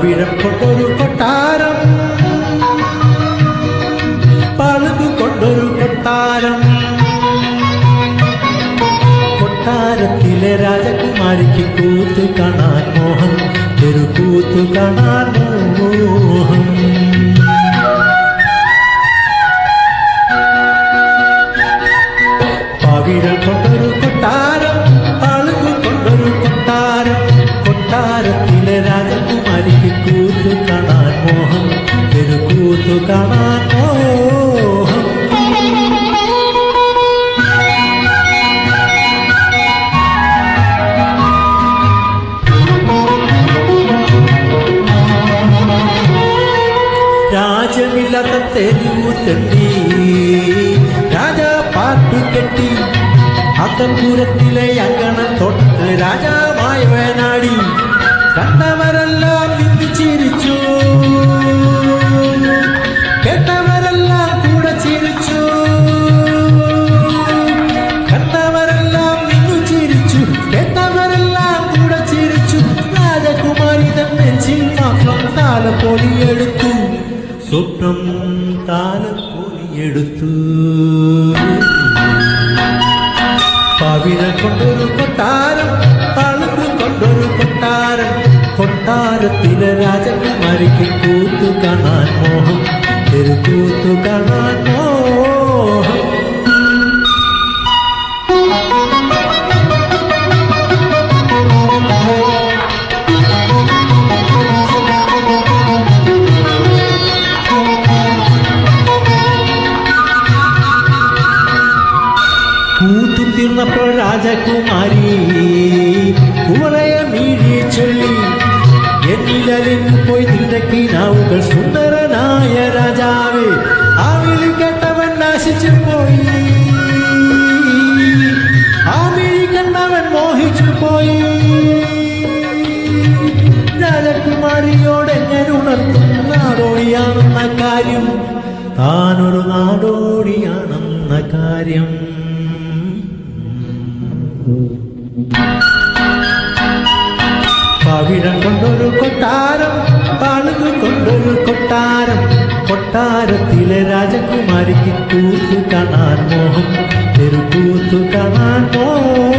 പവിഴക്കൊണ്ടൊരു കൊട്ടാരം. പളുതു കൊണ്ടൊരു കൊട്ടാരം. കൊട്ടാരത്തിലെ രാജകുമാരിക്ക് കൂത്തു കാണാൻ മോഹം ഒരു കൂത്തു കാണാൻ കൂത്തു കാണാൻ മോഹം. രാജമില്ലാത്ത തെരുവു തണ്ടി രാജാ പാട്ടു കെട്ടി അത്തംപുരത്തിലെ അങ്കണ തൊട്ട് രാജാവായ വേനാടി. കണ്ടവരെല്ലാം താലപ്പൊലിയെടുത്തു സ്വപ്നം താലപ്പൊലിയെടുത്തു പവിഴ കൊണ്ടൊരു കൊട്ടാരം പളുമ്പ് കൊണ്ടൊരു കൊട്ടാരം കൊട്ടാരത്തിലെ രാജകുമാരിക്ക് കൂത്തു കാണാൻ മോഹം ഒരു കൂത്തു കാണാൻ മോഹം കൂത്തു തീർന്നപ്പോൾ രാജകുമാരി കുവളയ മീഴി ചൊല്ലി. എന്നിലലിഞ്ഞു പോയി നിന്റെ കിനാവുകൾ സുന്ദരനായ രാജാവേ ആ വിളി കേട്ടവൻ നാശിച്ചു പോയി. ആ വിളി കണ്ടവൻ മോഹിച്ചു പോയി. രാജകുമാരിയോടെ ഞാൻ ഉണർത്തും നാടോടിയാണെന്ന കാര്യം? താനൊരു നാടോടിയാണെന്ന കാര്യം. പവിഴം കൊണ്ടൊരു കൊട്ടാരം പാളുക കൊണ്ടൊരു കൊട്ടാരം കൊട്ടാരത്തിലെ രാജകുമാരിക്ക് കൂത്തു കാണാൻ മോഹം ഒരു കൂത്തു കാണാൻ മോഹം